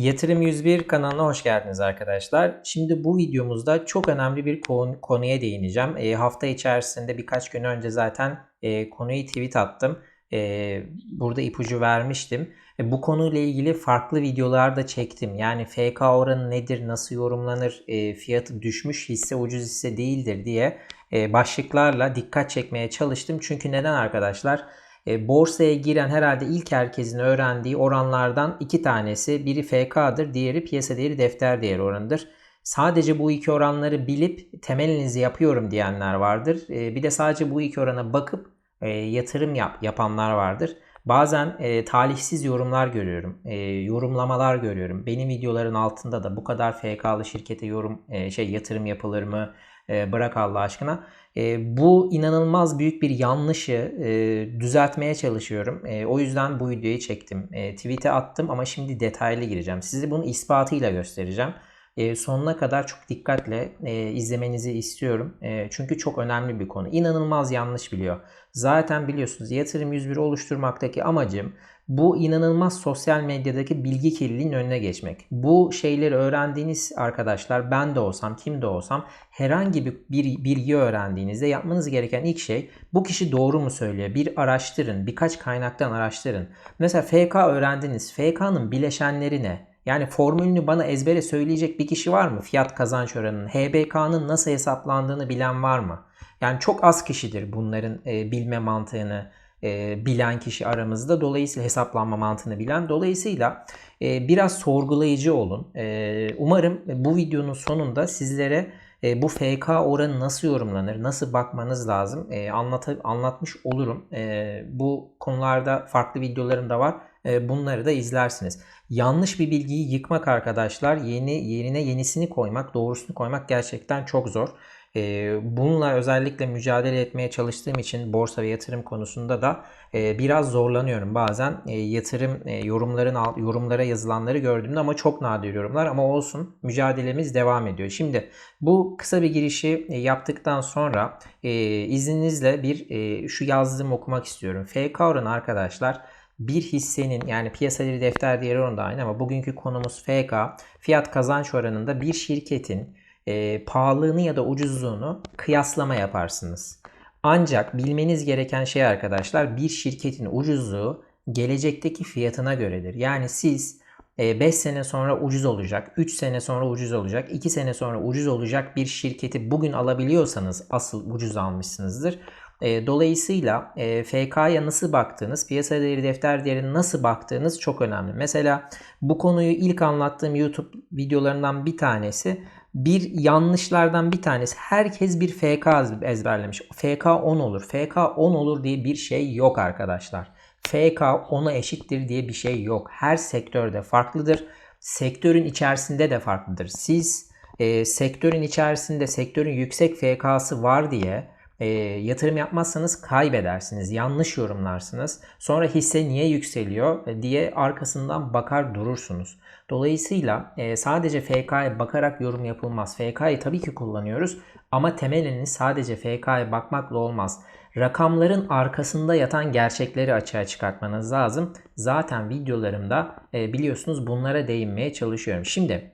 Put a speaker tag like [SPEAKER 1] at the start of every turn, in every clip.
[SPEAKER 1] Yatırım 101 kanalına hoş geldiniz arkadaşlar. Şimdi bu videomuzda çok önemli bir konu, konuya değineceğim. E, hafta içerisinde birkaç gün önce zaten e, konuyu tweet attım. E, burada ipucu vermiştim. E, bu konuyla ilgili farklı videolar da çektim. Yani FK oranı nedir, nasıl yorumlanır, e, fiyatı düşmüş hisse ucuz hisse değildir diye e, başlıklarla dikkat çekmeye çalıştım. Çünkü neden arkadaşlar? E, borsaya giren herhalde ilk herkesin öğrendiği oranlardan iki tanesi biri FK'dır, diğeri piyasa değeri defter değeri oranıdır. Sadece bu iki oranları bilip temelinizi yapıyorum diyenler vardır. E, bir de sadece bu iki orana bakıp e, yatırım yap yapanlar vardır. Bazen e, talihsiz yorumlar görüyorum, e, yorumlamalar görüyorum. Benim videoların altında da bu kadar FK'lı şirkete yorum e, şey yatırım yapılır mı? E, bırak Allah aşkına. E, bu inanılmaz büyük bir yanlışı e, düzeltmeye çalışıyorum. O yüzden bu videoyu çektim. E, tweet'e attım ama şimdi detaylı gireceğim. Size bunu ispatıyla göstereceğim. Sonuna kadar çok dikkatle izlemenizi istiyorum. Çünkü çok önemli bir konu. İnanılmaz yanlış biliyor. Zaten biliyorsunuz yatırım 101 oluşturmaktaki amacım bu inanılmaz sosyal medyadaki bilgi kirliliğinin önüne geçmek. Bu şeyleri öğrendiğiniz arkadaşlar ben de olsam kim de olsam herhangi bir, bilgi öğrendiğinizde yapmanız gereken ilk şey bu kişi doğru mu söylüyor? Bir araştırın, birkaç kaynaktan araştırın. Mesela FK öğrendiniz. FK'nın bileşenleri ne? Yani formülünü bana ezbere söyleyecek bir kişi var mı? Fiyat kazanç oranının, HBK'nın nasıl hesaplandığını bilen var mı? Yani çok az kişidir bunların e, bilme mantığını e, bilen kişi aramızda. Dolayısıyla hesaplanma mantığını bilen. Dolayısıyla e, biraz sorgulayıcı olun. E, umarım bu videonun sonunda sizlere e, bu FK oranı nasıl yorumlanır, nasıl bakmanız lazım e, anlat anlatmış olurum. E, bu konularda farklı videolarım da var. E, bunları da izlersiniz. Yanlış bir bilgiyi yıkmak arkadaşlar, yeni yerine yenisini koymak, doğrusunu koymak gerçekten çok zor. Bununla özellikle mücadele etmeye çalıştığım için borsa ve yatırım konusunda da biraz zorlanıyorum. Bazen yatırım yorumların yorumlara yazılanları gördüğümde ama çok nadir yorumlar ama olsun mücadelemiz devam ediyor. Şimdi bu kısa bir girişi yaptıktan sonra izninizle bir şu yazdığımı okumak istiyorum. FK oranı arkadaşlar bir hissenin yani piyasa değeri defter değeri oranı da aynı ama bugünkü konumuz FK fiyat kazanç oranında bir şirketin e, pahalılığını ya da ucuzluğunu kıyaslama yaparsınız. Ancak bilmeniz gereken şey arkadaşlar bir şirketin ucuzluğu gelecekteki fiyatına göredir. Yani siz 5 e, sene sonra ucuz olacak, 3 sene sonra ucuz olacak, 2 sene sonra ucuz olacak bir şirketi bugün alabiliyorsanız asıl ucuz almışsınızdır. E, dolayısıyla e, FK'ya nasıl baktığınız, piyasa değeri defter değerine nasıl baktığınız çok önemli. Mesela bu konuyu ilk anlattığım YouTube videolarından bir tanesi bir yanlışlardan bir tanesi herkes bir FK ezberlemiş. FK 10 olur. FK 10 olur diye bir şey yok arkadaşlar. FK 10'a eşittir diye bir şey yok. Her sektörde farklıdır. Sektörün içerisinde de farklıdır. Siz e, sektörün içerisinde sektörün yüksek FK'sı var diye e, yatırım yapmazsanız kaybedersiniz. Yanlış yorumlarsınız. Sonra hisse niye yükseliyor e, diye arkasından bakar durursunuz. Dolayısıyla e, sadece FK'ya bakarak yorum yapılmaz. FK'yı tabii ki kullanıyoruz ama temelini sadece FK'ya bakmakla olmaz. Rakamların arkasında yatan gerçekleri açığa çıkartmanız lazım. Zaten videolarımda e, biliyorsunuz bunlara değinmeye çalışıyorum. Şimdi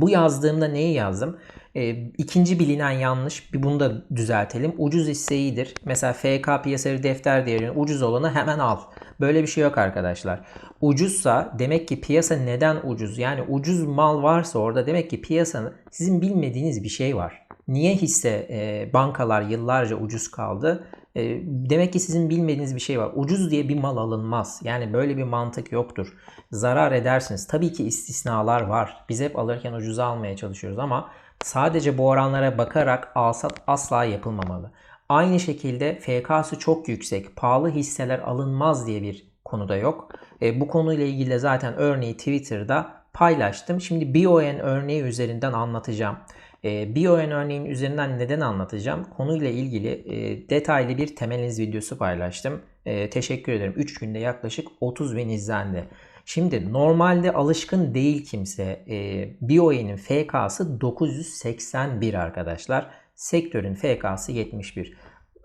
[SPEAKER 1] bu yazdığımda neyi yazdım? E, ikinci bilinen yanlış, bir bunu da düzeltelim. Ucuz hisse iyidir. Mesela FK piyasası defter değerinin ucuz olanı hemen al. Böyle bir şey yok arkadaşlar. Ucuzsa demek ki piyasa neden ucuz? Yani ucuz mal varsa orada demek ki piyasanın sizin bilmediğiniz bir şey var. Niye hisse e, bankalar yıllarca ucuz kaldı? E, demek ki sizin bilmediğiniz bir şey var. Ucuz diye bir mal alınmaz. Yani böyle bir mantık yoktur. Zarar edersiniz. Tabii ki istisnalar var. Biz hep alırken ucuza almaya çalışıyoruz ama sadece bu oranlara bakarak alsat asla yapılmamalı. Aynı şekilde FK'sı çok yüksek, pahalı hisseler alınmaz diye bir konuda yok. E, bu konuyla ilgili zaten örneği Twitter'da paylaştım. Şimdi BON örneği üzerinden anlatacağım. E, BON örneğin üzerinden neden anlatacağım? Konuyla ilgili e, detaylı bir temeliniz videosu paylaştım. E, teşekkür ederim. 3 günde yaklaşık 30 bin izlendi. Şimdi normalde alışkın değil kimse. E, BOE'nin FK'sı 981 arkadaşlar. Sektörün FK'sı 71.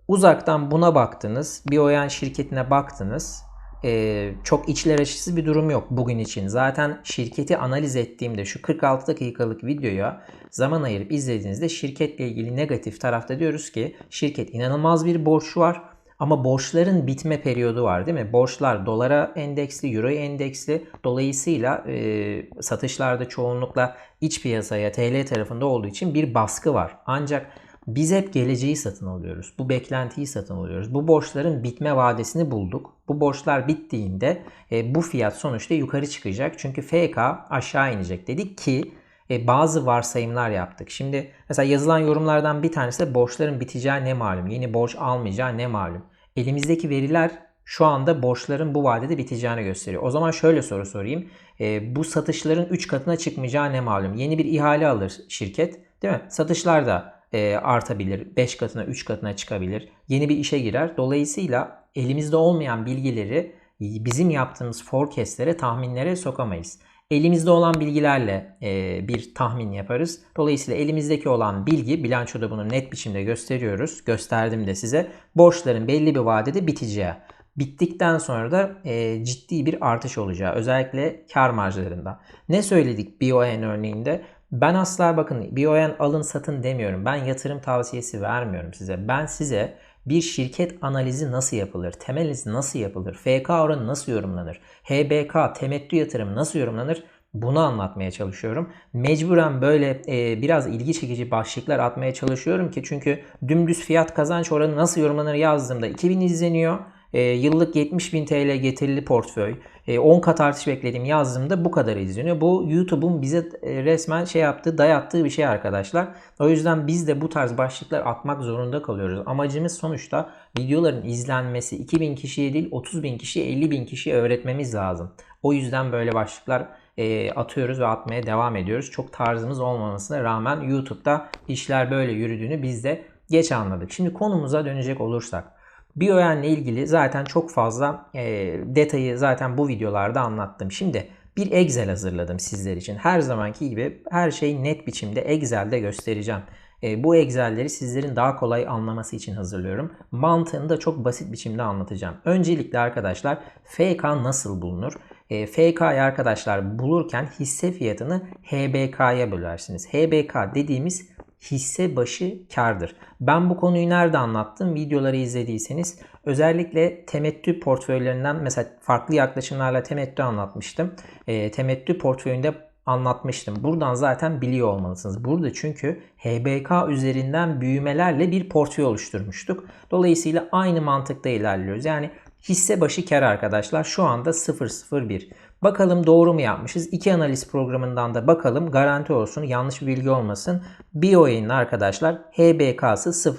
[SPEAKER 1] Uzaktan buna baktınız. BOEN şirketine baktınız. E, çok içler açısı bir durum yok bugün için. Zaten şirketi analiz ettiğimde şu 46 dakikalık videoya zaman ayırıp izlediğinizde şirketle ilgili negatif tarafta diyoruz ki şirket inanılmaz bir borçlu var. Ama borçların bitme periyodu var değil mi? Borçlar dolara endeksli, euroya endeksli. Dolayısıyla e, satışlarda çoğunlukla iç piyasaya, TL tarafında olduğu için bir baskı var. Ancak biz hep geleceği satın alıyoruz. Bu beklentiyi satın alıyoruz. Bu borçların bitme vadesini bulduk. Bu borçlar bittiğinde e, bu fiyat sonuçta yukarı çıkacak. Çünkü FK aşağı inecek dedik ki e, bazı varsayımlar yaptık. Şimdi mesela yazılan yorumlardan bir tanesi de borçların biteceği ne malum. Yeni borç almayacağı ne malum. Elimizdeki veriler şu anda borçların bu vadede biteceğini gösteriyor. O zaman şöyle soru sorayım. E, bu satışların 3 katına çıkmayacağı ne malum? Yeni bir ihale alır şirket değil mi? Satışlar da e, artabilir. 5 katına 3 katına çıkabilir. Yeni bir işe girer. Dolayısıyla elimizde olmayan bilgileri bizim yaptığımız forecastlere, tahminlere sokamayız. Elimizde olan bilgilerle e, bir tahmin yaparız. Dolayısıyla elimizdeki olan bilgi, bilançoda bunu net biçimde gösteriyoruz. Gösterdim de size. Borçların belli bir vadede biteceği. Bittikten sonra da e, ciddi bir artış olacağı. Özellikle kar marjlarında. Ne söyledik BON örneğinde? Ben asla bakın BON alın satın demiyorum. Ben yatırım tavsiyesi vermiyorum size. Ben size bir şirket analizi nasıl yapılır? Temel analiz nasıl yapılır? FK oranı nasıl yorumlanır? HBK, temettü yatırım nasıl yorumlanır? Bunu anlatmaya çalışıyorum. Mecburen böyle e, biraz ilgi çekici başlıklar atmaya çalışıyorum ki çünkü dümdüz fiyat kazanç oranı nasıl yorumlanır yazdığımda 2000 izleniyor. E, yıllık 70 bin TL getirili portföy. E, 10 kat artış beklediğim yazdığımda bu kadar izleniyor. Bu YouTube'un bize e, resmen şey yaptığı, dayattığı bir şey arkadaşlar. O yüzden biz de bu tarz başlıklar atmak zorunda kalıyoruz. Amacımız sonuçta videoların izlenmesi 2000 kişiye değil 30 bin kişiye 50 bin kişiye öğretmemiz lazım. O yüzden böyle başlıklar e, atıyoruz ve atmaya devam ediyoruz. Çok tarzımız olmamasına rağmen YouTube'da işler böyle yürüdüğünü biz de geç anladık. Şimdi konumuza dönecek olursak. BioN ile ilgili zaten çok fazla e, detayı zaten bu videolarda anlattım. Şimdi bir Excel hazırladım sizler için. Her zamanki gibi her şeyi net biçimde Excel'de göstereceğim. E, bu Excel'leri sizlerin daha kolay anlaması için hazırlıyorum. Mantığını da çok basit biçimde anlatacağım. Öncelikle arkadaşlar FK nasıl bulunur? E, FK'yı arkadaşlar bulurken hisse fiyatını HBK'ya bölersiniz. HBK dediğimiz hisse başı kardır. Ben bu konuyu nerede anlattım? Videoları izlediyseniz özellikle temettü portföylerinden mesela farklı yaklaşımlarla temettü anlatmıştım. E, temettü portföyünde anlatmıştım. Buradan zaten biliyor olmalısınız. Burada çünkü HBK üzerinden büyümelerle bir portföy oluşturmuştuk. Dolayısıyla aynı mantıkta ilerliyoruz. Yani hisse başı kar arkadaşlar şu anda 001. Bakalım doğru mu yapmışız? İki analiz programından da bakalım garanti olsun yanlış bir bilgi olmasın. BioE'nin arkadaşlar HBK'sı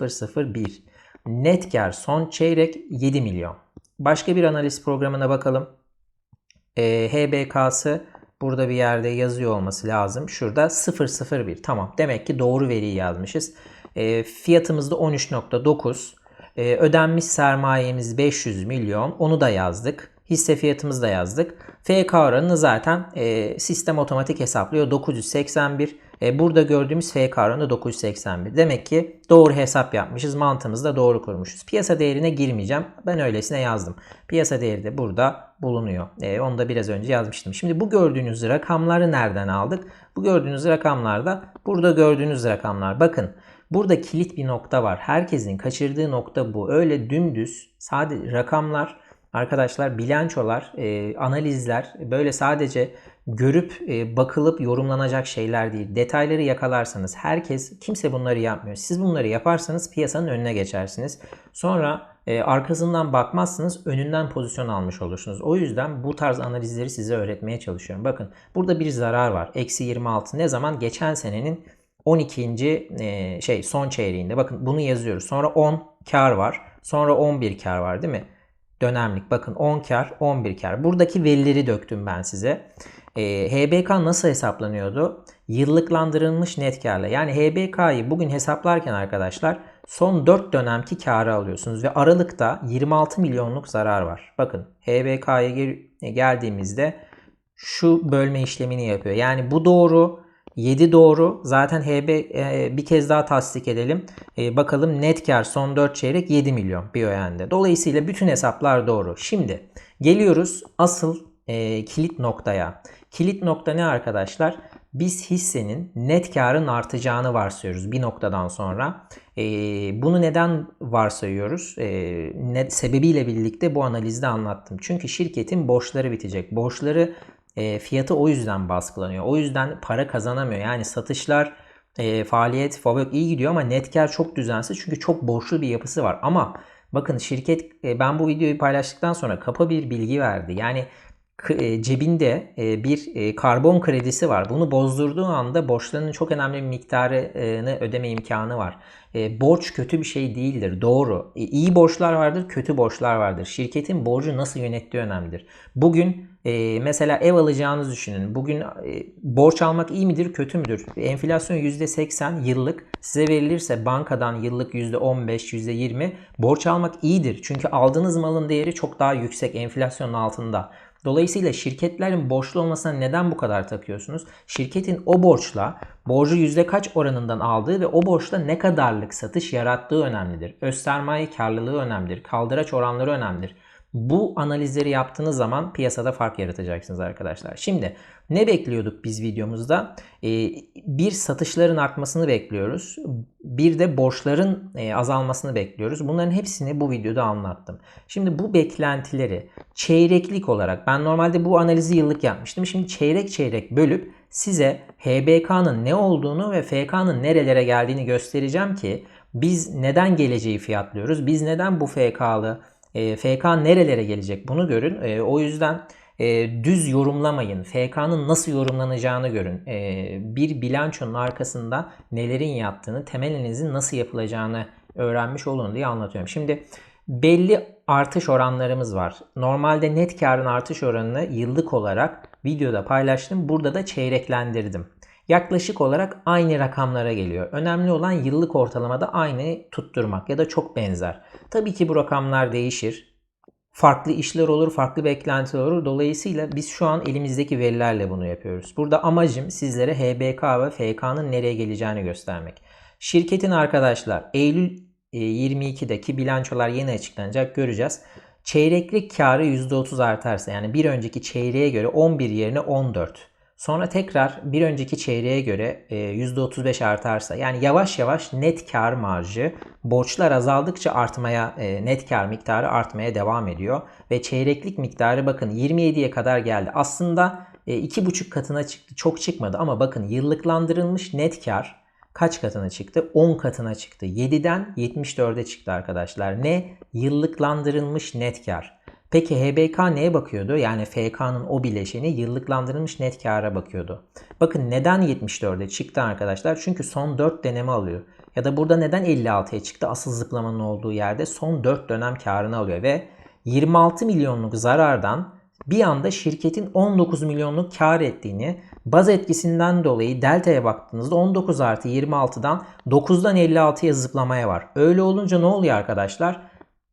[SPEAKER 1] 001. Net kar son çeyrek 7 milyon. Başka bir analiz programına bakalım. E, HBK'sı burada bir yerde yazıyor olması lazım. Şurada 001. Tamam. Demek ki doğru veriyi yazmışız. E, fiyatımız da 13.9. E, ödenmiş sermayemiz 500 milyon. Onu da yazdık. Hisse fiyatımızı da yazdık. FK oranını zaten e, sistem otomatik hesaplıyor. 981. E, burada gördüğümüz FK oranı 981. Demek ki doğru hesap yapmışız. Mantığımızı da doğru kurmuşuz. Piyasa değerine girmeyeceğim. Ben öylesine yazdım. Piyasa değeri de burada bulunuyor. E, onu da biraz önce yazmıştım. Şimdi bu gördüğünüz rakamları nereden aldık? Bu gördüğünüz rakamlarda burada gördüğünüz rakamlar. Bakın burada kilit bir nokta var. Herkesin kaçırdığı nokta bu. Öyle dümdüz sadece rakamlar arkadaşlar bilançolar, e, analizler böyle sadece görüp e, bakılıp yorumlanacak şeyler değil. Detayları yakalarsanız herkes kimse bunları yapmıyor. Siz bunları yaparsanız piyasanın önüne geçersiniz. Sonra e, arkasından bakmazsınız önünden pozisyon almış olursunuz. O yüzden bu tarz analizleri size öğretmeye çalışıyorum. Bakın burada bir zarar var. Eksi 26 ne zaman? Geçen senenin 12. E, şey son çeyreğinde. Bakın bunu yazıyoruz. Sonra 10 kar var. Sonra 11 kar var değil mi? Dönemlik. Bakın 10 kar, 11 kar. Buradaki verileri döktüm ben size. E, HBK nasıl hesaplanıyordu? Yıllıklandırılmış net karla. Yani HBK'yı bugün hesaplarken arkadaşlar son 4 dönemki karı alıyorsunuz ve Aralık'ta 26 milyonluk zarar var. Bakın HBK'ya geldiğimizde şu bölme işlemini yapıyor. Yani bu doğru, 7 doğru. Zaten HB e, bir kez daha tasdik edelim. E, bakalım net kar son 4 çeyrek 7 milyon BioN'de. Dolayısıyla bütün hesaplar doğru. Şimdi Geliyoruz asıl e, kilit noktaya. Kilit nokta ne arkadaşlar? Biz hissenin net karın artacağını varsayıyoruz bir noktadan sonra. E, bunu neden varsayıyoruz? E, ne, sebebiyle birlikte bu analizde anlattım. Çünkü şirketin borçları bitecek. Borçları e, fiyatı o yüzden baskılanıyor. O yüzden para kazanamıyor. Yani satışlar e, faaliyet fabrik iyi gidiyor ama net kar çok düzensiz çünkü çok borçlu bir yapısı var. Ama bakın şirket e, ben bu videoyu paylaştıktan sonra kapa bir bilgi verdi. Yani e, cebinde e, bir e, karbon kredisi var. Bunu bozdurduğu anda borçlarının çok önemli bir miktarını ödeme imkanı var. Borç kötü bir şey değildir. Doğru. İyi borçlar vardır, kötü borçlar vardır. Şirketin borcu nasıl yönettiği önemlidir. Bugün mesela ev alacağınızı düşünün. Bugün borç almak iyi midir, kötü müdür? Enflasyon %80 yıllık size verilirse bankadan yıllık %15, %20 borç almak iyidir. Çünkü aldığınız malın değeri çok daha yüksek enflasyonun altında. Dolayısıyla şirketlerin borçlu olmasına neden bu kadar takıyorsunuz? Şirketin o borçla borcu yüzde kaç oranından aldığı ve o borçla ne kadarlık satış yarattığı önemlidir. Öz sermaye karlılığı önemlidir. Kaldıraç oranları önemlidir. Bu analizleri yaptığınız zaman piyasada fark yaratacaksınız arkadaşlar. Şimdi ne bekliyorduk biz videomuzda? Ee, bir satışların artmasını bekliyoruz. Bir de borçların e, azalmasını bekliyoruz. Bunların hepsini bu videoda anlattım. Şimdi bu beklentileri çeyreklik olarak ben normalde bu analizi yıllık yapmıştım. Şimdi çeyrek çeyrek bölüp size HBK'nın ne olduğunu ve FK'nın nerelere geldiğini göstereceğim ki biz neden geleceği fiyatlıyoruz? Biz neden bu FK'lı e, FK nerelere gelecek bunu görün. E, o yüzden e, düz yorumlamayın. FK'nın nasıl yorumlanacağını görün. E, bir bilançonun arkasında nelerin yattığını, temelinizin nasıl yapılacağını öğrenmiş olun diye anlatıyorum. Şimdi belli artış oranlarımız var. Normalde net karın artış oranını yıllık olarak videoda paylaştım. Burada da çeyreklendirdim yaklaşık olarak aynı rakamlara geliyor. Önemli olan yıllık ortalamada aynı tutturmak ya da çok benzer. Tabii ki bu rakamlar değişir. Farklı işler olur, farklı beklentiler olur. Dolayısıyla biz şu an elimizdeki verilerle bunu yapıyoruz. Burada amacım sizlere HBK ve FK'nın nereye geleceğini göstermek. Şirketin arkadaşlar Eylül 22'deki e, bilançolar yeni açıklanacak göreceğiz. Çeyreklik karı %30 artarsa yani bir önceki çeyreğe göre 11 yerine 14 Sonra tekrar bir önceki çeyreğe göre %35 e, artarsa yani yavaş yavaş net kar marjı borçlar azaldıkça artmaya e, net kar miktarı artmaya devam ediyor. Ve çeyreklik miktarı bakın 27'ye kadar geldi. Aslında 2,5 e, katına çıktı. Çok çıkmadı ama bakın yıllıklandırılmış net kar kaç katına çıktı? 10 katına çıktı. 7'den 74'e çıktı arkadaşlar. Ne? Yıllıklandırılmış net kar. Peki HBK neye bakıyordu? Yani FK'nın o bileşeni yıllıklandırılmış net kâra bakıyordu. Bakın neden 74'e çıktı arkadaşlar? Çünkü son 4 deneme alıyor. Ya da burada neden 56'ya çıktı? Asıl zıplamanın olduğu yerde son 4 dönem karını alıyor ve 26 milyonluk zarardan bir anda şirketin 19 milyonluk kar ettiğini baz etkisinden dolayı delta'ya baktığınızda 19 artı 26'dan 9'dan 56'ya zıplamaya var. Öyle olunca ne oluyor arkadaşlar?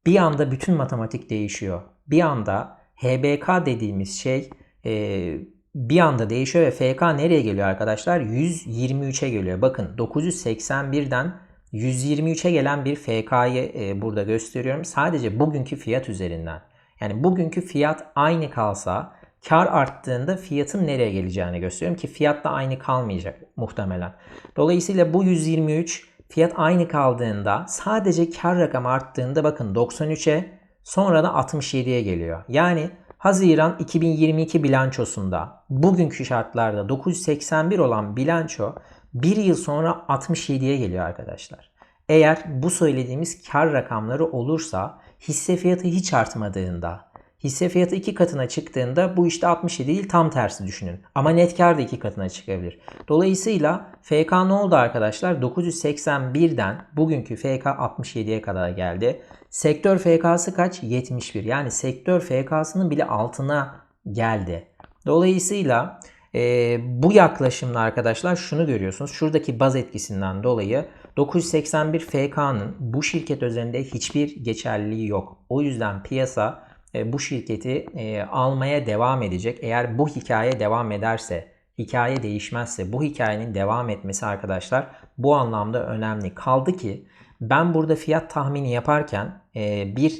[SPEAKER 1] Bir anda bütün matematik değişiyor bir anda HBK dediğimiz şey e, bir anda değişiyor ve FK nereye geliyor arkadaşlar? 123'e geliyor. Bakın 981'den 123'e gelen bir FK'yı e, burada gösteriyorum. Sadece bugünkü fiyat üzerinden. Yani bugünkü fiyat aynı kalsa kar arttığında fiyatın nereye geleceğini gösteriyorum ki fiyat da aynı kalmayacak muhtemelen. Dolayısıyla bu 123 fiyat aynı kaldığında sadece kar rakamı arttığında bakın 93'e Sonra da 67'ye geliyor. Yani Haziran 2022 bilançosunda bugünkü şartlarda 981 olan bilanço bir yıl sonra 67'ye geliyor arkadaşlar. Eğer bu söylediğimiz kar rakamları olursa hisse fiyatı hiç artmadığında hisse fiyatı iki katına çıktığında bu işte 67 değil tam tersi düşünün. Ama net kar da iki katına çıkabilir. Dolayısıyla FK ne oldu arkadaşlar? 981'den bugünkü FK 67'ye kadar geldi. Sektör FK'sı kaç? 71. Yani sektör FK'sının bile altına geldi. Dolayısıyla e, bu yaklaşımla arkadaşlar şunu görüyorsunuz. Şuradaki baz etkisinden dolayı 981 FK'nın bu şirket üzerinde hiçbir geçerliliği yok. O yüzden piyasa e, bu şirketi e, almaya devam edecek. Eğer bu hikaye devam ederse, hikaye değişmezse bu hikayenin devam etmesi arkadaşlar bu anlamda önemli. Kaldı ki ben burada fiyat tahmini yaparken e, bir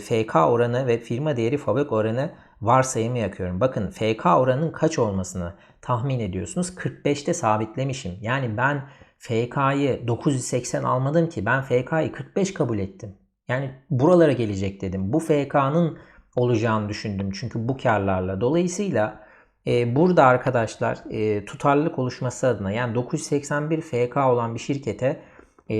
[SPEAKER 1] FK oranı ve firma değeri fabrik oranı varsayımı yakıyorum. Bakın FK oranının kaç olmasını tahmin ediyorsunuz. 45'te sabitlemişim. Yani ben FK'yı 980 almadım ki. Ben FK'yı 45 kabul ettim. Yani buralara gelecek dedim. Bu FK'nın olacağını düşündüm. Çünkü bu karlarla. Dolayısıyla e, burada arkadaşlar e, tutarlılık oluşması adına yani 981 FK olan bir şirkete e,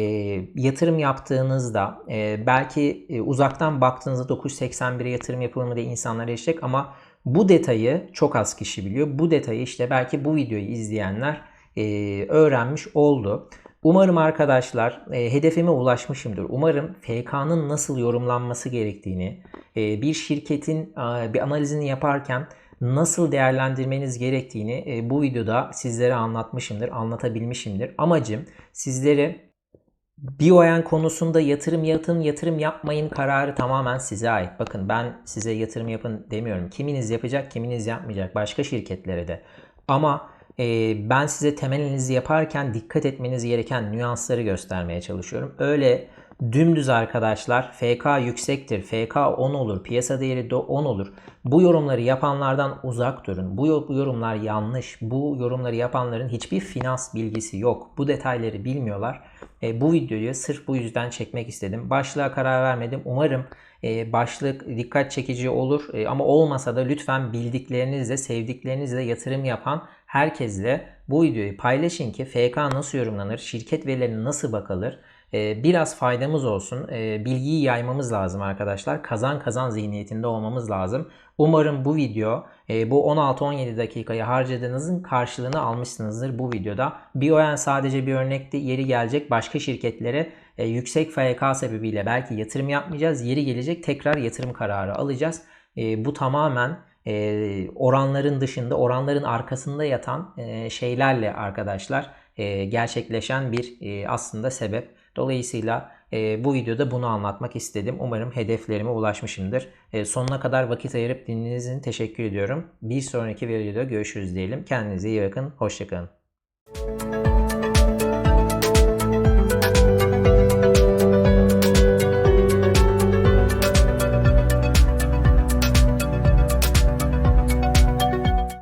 [SPEAKER 1] yatırım yaptığınızda e, belki e, uzaktan baktığınızda 981'e yatırım yapılır mı diye insanlar yaşayacak ama bu detayı çok az kişi biliyor. Bu detayı işte belki bu videoyu izleyenler e, öğrenmiş oldu. Umarım arkadaşlar e, hedefime ulaşmışımdır. Umarım FK'nın nasıl yorumlanması gerektiğini, e, bir şirketin e, bir analizini yaparken nasıl değerlendirmeniz gerektiğini e, bu videoda sizlere anlatmışımdır, anlatabilmişimdir. Amacım sizlere BioN konusunda yatırım yatın, yatırım yapmayın kararı tamamen size ait. Bakın ben size yatırım yapın demiyorum. Kiminiz yapacak, kiminiz yapmayacak. Başka şirketlere de. Ama ben size temel analizi yaparken dikkat etmeniz gereken nüansları göstermeye çalışıyorum. Öyle dümdüz arkadaşlar FK yüksektir, FK 10 olur, piyasa değeri de 10 olur. Bu yorumları yapanlardan uzak durun. Bu yorumlar yanlış. Bu yorumları yapanların hiçbir finans bilgisi yok. Bu detayları bilmiyorlar. E, bu videoyu sırf bu yüzden çekmek istedim. Başlığa karar vermedim. Umarım e, başlık dikkat çekici olur. E, ama olmasa da lütfen bildiklerinizle, sevdiklerinizle yatırım yapan herkesle bu videoyu paylaşın ki FK nasıl yorumlanır, şirket verilerine nasıl bakılır, e, biraz faydamız olsun. E, bilgiyi yaymamız lazım arkadaşlar. Kazan kazan zihniyetinde olmamız lazım. Umarım bu video e, bu 16-17 dakikayı harcadığınızın karşılığını almışsınızdır bu videoda. BioN sadece bir örnekti. Yeri gelecek başka şirketlere yüksek FK sebebiyle belki yatırım yapmayacağız. Yeri gelecek tekrar yatırım kararı alacağız. Bu tamamen oranların dışında, oranların arkasında yatan şeylerle arkadaşlar gerçekleşen bir aslında sebep. Dolayısıyla e, bu videoda bunu anlatmak istedim. Umarım hedeflerime ulaşmışımdır. E, sonuna kadar vakit ayırıp dinlediğiniz için teşekkür ediyorum. Bir sonraki videoda görüşürüz diyelim. Kendinize iyi bakın. Hoşçakalın.